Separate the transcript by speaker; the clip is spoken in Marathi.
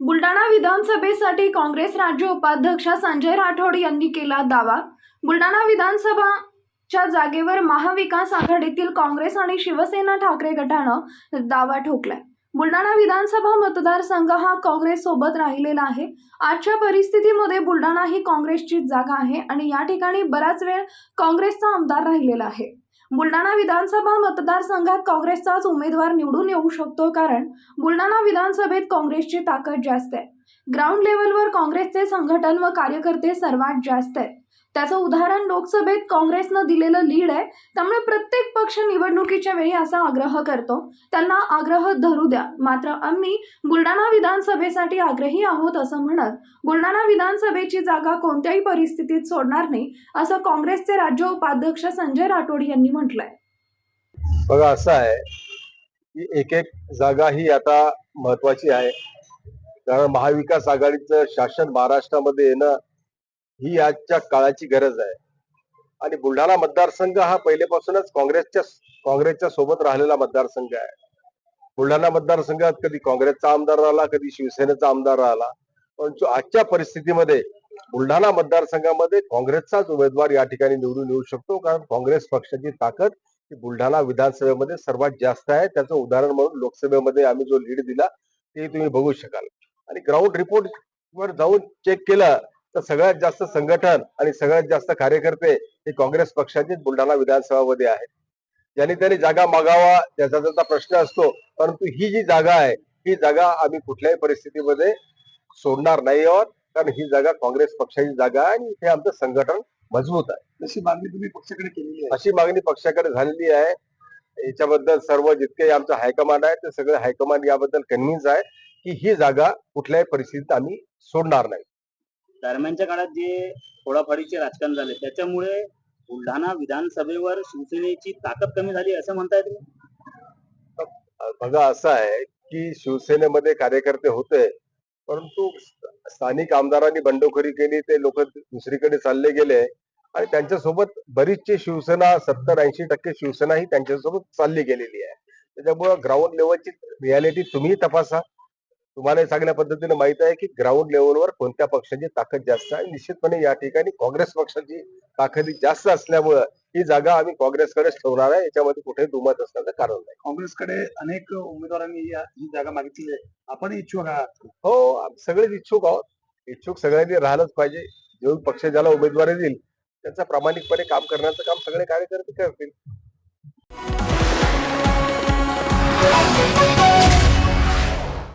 Speaker 1: विधानसभेसाठी काँग्रेस राज्य उपाध्यक्ष संजय राठोड यांनी केला दावा. बुलढाणा विधानसभाच्या जागेवर महाविकास आघाडीतील काँग्रेस आणि शिवसेना ठाकरे गटानं दावा ठोकलाय. बुलढाणा विधानसभा मतदारसंघ हा काँग्रेस सोबत राहिलेला आहे. आजच्या परिस्थितीमध्ये बुलढाणा ही काँग्रेसचीच जागा आहे आणि या ठिकाणी बराच वेळ काँग्रेसचा आमदार राहिलेला आहे. बुलढाणा विधानसभा मतदारसंघात काँग्रेसचाच उमेदवार निवडून येऊ शकतो कारण बुलढाणा विधानसभेत काँग्रेसची ताकद जास्त आहे. ग्राउंड लेवलवर काँग्रेसचे संघटन व कार्यकर्ते सर्वात जास्त आहेत. त्याचं उदाहरण लोकसभेत काँग्रेसनं दिलेलं लीड आहे. त्यामुळे प्रत्येक पक्ष निवडणुकीच्या वेळी असा आग्रह करतो. त्यांना आग्रह धरू द्या. मात्र आम्ही बुलढाणा विधानसभेसाठी आग्रही आहोत असं म्हणत बुलढाणा विधानसभेची जागा कोणत्याही परिस्थितीत सोडणार नाही असं काँग्रेसचे राज्य उपाध्यक्ष संजय राठोड यांनी म्हटलंय.
Speaker 2: बघा असं आहे की एक एक जागा ही आता महत्वाची आहे. कारण महाविकास आघाडीचं शासन महाराष्ट्रामध्ये येणं ही आजच्या काळाची गरज आहे. आणि बुलढाणा मतदारसंघ हा पहिलेपासूनच काँग्रेसच्या काँग्रेसच्या सोबत राहिलेला मतदारसंघ आहे. बुलढाणा मतदारसंघात कधी काँग्रेसचा आमदार राहिला कधी शिवसेनेचा आमदार राहिला. परंतु आजच्या परिस्थितीमध्ये बुलढाणा मतदारसंघामध्ये काँग्रेसचाच उमेदवार या ठिकाणी निवडून येऊ शकतो. कारण काँग्रेस पक्षाची ताकद ही बुलढाणा विधानसभेमध्ये सर्वात जास्त आहे. त्याचं उदाहरण म्हणून लोकसभेमध्ये आम्ही जो लीड दिला ते तुम्ही बघू शकाल. आणि ग्राउंड रिपोर्ट वर जाऊन चेक केलं तर सगळ्यात जास्त संघटन आणि सगळ्यात जास्त कार्यकर्ते हे काँग्रेस पक्षाचेच बुलढाणा विधानसभामध्ये आहेत. ज्यांनी त्यांनी जागा मागावा त्याचा त्याचा प्रश्न असतो परंतु ही जी जागा आहे ही जागा आम्ही कुठल्याही परिस्थितीमध्ये सोडणार नाही आहोत कारण ही जागा काँग्रेस पक्षाची जागा आहे आणि इथे आमचं संघटन मजबूत आहे.
Speaker 3: जशी मागणी तुम्ही पक्षाकडे केलेली आहे.
Speaker 2: अशी मागणी पक्षाकडे झालेली आहे. याच्याबद्दल सर्व जितके आमचं हायकमांड आहे ते सगळे हायकमांड याबद्दल कन्व्हिन्स आहे की ही जागा कुठल्याही परिस्थितीत आम्ही सोडणार नाही.
Speaker 4: दरम्यानच्या काळात जे फोडाफाडीचे राजकारण झाले त्याच्यामुळे बुलढाणा विधानसभेवर शिवसेनेची ताकद कमी झाली असं म्हणताय तुम्ही?
Speaker 2: बघा असं आहे की शिवसेनेमध्ये कार्यकर्ते होते परंतु स्थानिक आमदारांनी बंडखोरी केली ते लोक दुसरीकडे चालले गेले आणि त्यांच्यासोबत बरीचशी शिवसेना सत्तर ऐंशी टक्के शिवसेना ही त्यांच्यासोबत चालली गेलेली आहे. त्याच्यामुळं ग्राउंड लेवलची रियालिटी तुम्ही तपासा. तुम्हाला चांगल्या पद्धतीने माहीत आहे की ग्राउंड लेवलवर कोणत्या पक्षाची ताकद जास्त आहे. निश्चितपणे या ठिकाणी काँग्रेस पक्षाची ताकद जास्त असल्यामुळं ही जागा आम्ही काँग्रेसकडेच ठेवणार आहे. याच्यामध्ये कुठेही दुमत असण्याचं कारण नाही.
Speaker 3: काँग्रेसकडे अनेक उमेदवारांनी ही जागा मागितली आहे. आपण इच्छुक आहात.
Speaker 2: हो सगळेच इच्छुक आहोत. इच्छुक सगळ्यांनी राहिलंच पाहिजे. जो पक्ष ज्याला उमेदवारी देईल त्यांचा प्रामाणिकपणे काम करण्याचं काम सगळे कार्यकर्ते करतील.